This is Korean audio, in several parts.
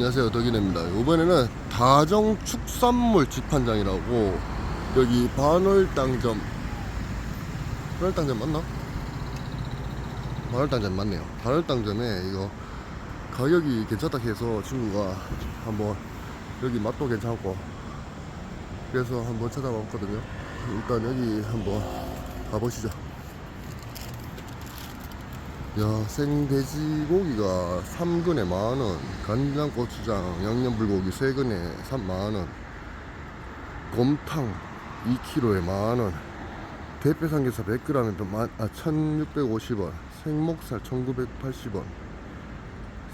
안녕하세요. 덕이네입니다. 이번에는 다정 축산물 집판장이라고 여기 반월당점. 반월당점 맞나? 반월당점 맞네요. 반월당점에 이거 가격이 괜찮다 해서 친구가 한번 여기 맛도 괜찮고 그래서 한번 찾아봤거든요. 일단 여기 한번 가보시죠 야, 생돼지고기가 3근에 만원, 간장 고추장, 양념 불고기 3근에 3 만원, 곰탕 2kg에 만원, 대패 삼겹살 100g에 또 만, 아, 1650원, 생목살 1980원,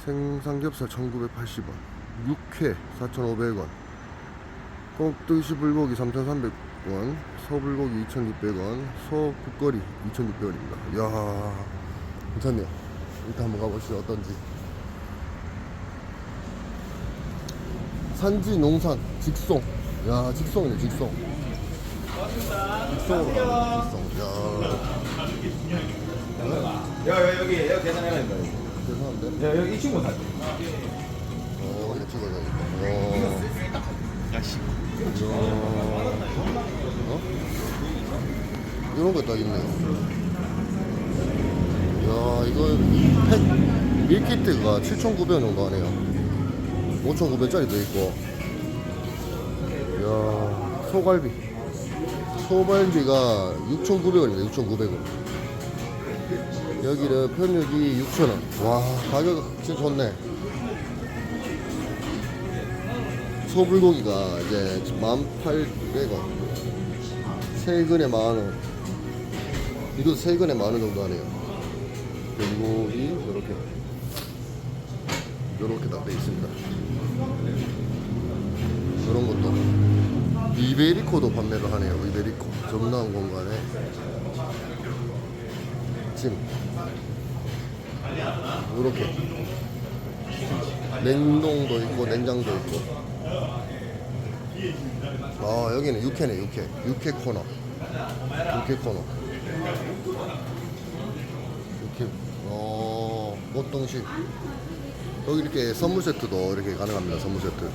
생삼겹살 1980원, 육회 4,500원, 꼭두시 불고기 3,300원, 소불고기 2,600원, 소국거리 2,600원입니다. 이야. 괜찮네요. 일단 한번 가보시죠. 어떤지. 산지 농산 직송. 야 직송이네 직송. 직송으로 가네 직송. 야 야, 야 여기 여기 계산해라 이거. 죄송한데. 야 여기 이 친구 사지. 어 이거 찍어야겠다. 어. 야씨. 이야. 어? 이런 거 딱 있네요. 야 이거 팩 밀키트가 7,900원 정도 하네요. 5,900원짜리도 있고. 야 소갈비. 소갈비가 6,900원입니다 6,900원. 여기는 편육이 6,000원. 와 가격 진짜 좋네. 소불고기가 이제 1,800원. 세근에 만원. 이거 세근에 만원 정도 하네요 불고기 이렇게 이렇게 딱돼 있습니다. 이런 것도 이베리코도 판매를 하네요. 이베리코. 정다운 공간에. 찜 이렇게 냉동도 있고 냉장도 있고. 아 여기는 육회네 육회. 육회 코너. 육회 코너 어 꽃동식 여기 이렇게 선물 세트도 이렇게 가능합니다 선물 세트.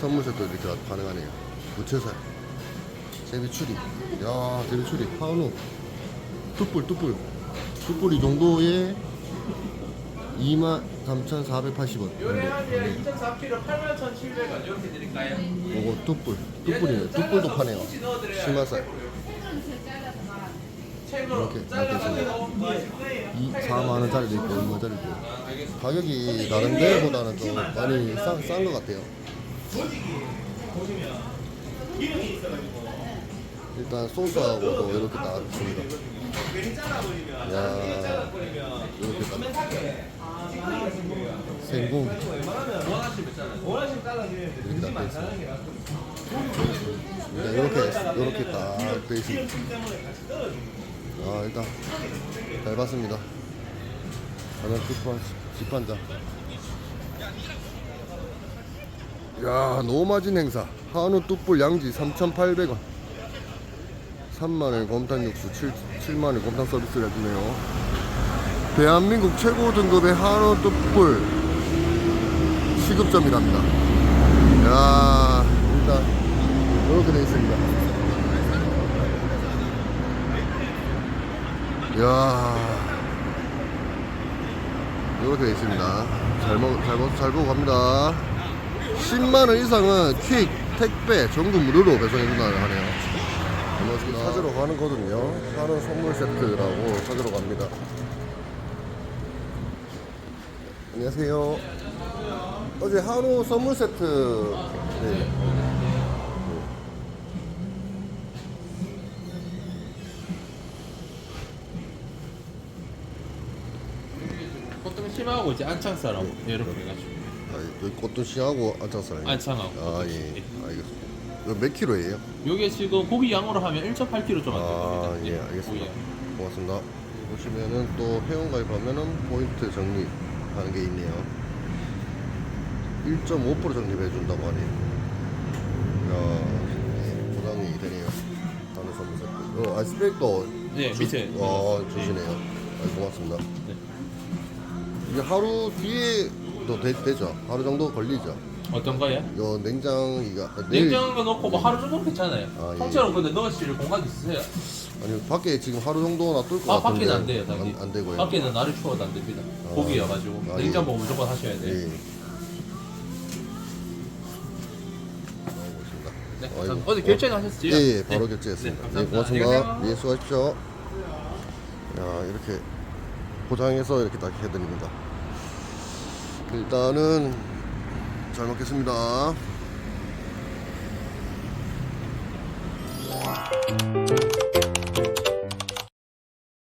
선물 세트 이렇게 가능하네요. 부채살. 제비추리. 야 제비추리. 한우. 뚝불 뚝불. 뚝불 이 정도에 23,480원. 요리하면 2.4kg 81,700원 이렇게 드릴까요? 요거 뚝불. 뚝불이네 뚝불도 파네요. 심화살 이렇게 있습니다 이 4만 원짜리도 있고 2만 원짜리도 있고. 가격이 다른 데보다는 좀 많이 싼것 같아요. 일단 소스하고도 이렇게 딱 있습니다. 야 이렇게 딱. 생공. 이렇게 딱 있습니다. 네, 이렇게 이렇게 딱 돼 있습니다. 아 일단 잘 봤습니다. 저는 집판 집판장. 야 노마진 행사 한우 뚝불 양지 3,800원. 3만원 곰탕 육수 7, 7만원 곰탕 서비스를 해주네요. 대한민국 최고 등급의 한우 뚝불 시급점이랍니다. 야 일단 이렇게 돼 있습니다. 이야. 이렇게 돼 있습니다. 잘, 먹, 잘, 먹, 잘 보고 갑니다. 10만원 이상은 퀵 택배 전국 무료로 배송해준다고 하네요. 고맙습니다. 찾으러 가는 거거든요. 하는 선물 세트라고 찾으러 갑니다. 안녕하세요. 어제 한우 선물 세트. 네. 보통 심하고 이제 안창살하고 이렇게 해가지고 아, 여기 꽃도시하고 안창살 안창하고 아예 알겠습니다 이거 몇 킬로예요? 요게 지금 고기 양으로 하면 1.8kg 좀 아, 안 됩니다. 예, 알겠습니다. 고기. 고맙습니다. 보시면은 또 회원 가입하면은 포인트 적립하는 게 있네요. 1.5% 적립해 준다고 하네요. 이야, 보상이 되네요. 다른 선물 세트. 어, 아이스백도 네, 밑에 어, 주시네요. 아, 고맙습니다. 네. 이게 하루 뒤에도 정도 되, 되죠. 하루 정도 걸리죠. 어떤 거예요? 이거 냉장이가 내일 냉장고 넣고 뭐 하루 정도 괜찮아요. 아, 예. 통째로 근데 넣으실 공간 있으세요? 아니 밖에 지금 하루 정도 놔둘 것 아 같은데 밖에는 안 돼요, 당연히. 안, 안 되고요. 밖에는 날이 추워도 안 됩니다. 고기여가지고 아, 냉장고 무조건 하셔야 돼요. 예. 네, 아이고. 감사합니다. 어제 결제는 하셨죠? 예, 예, 바로 네. 결제했습니다. 네, 예, 감사합니다. 고맙습니다. 예, 수고하십시오. 야, 이렇게 포장해서 이렇게 딱 해드립니다. 일단은 잘 먹겠습니다.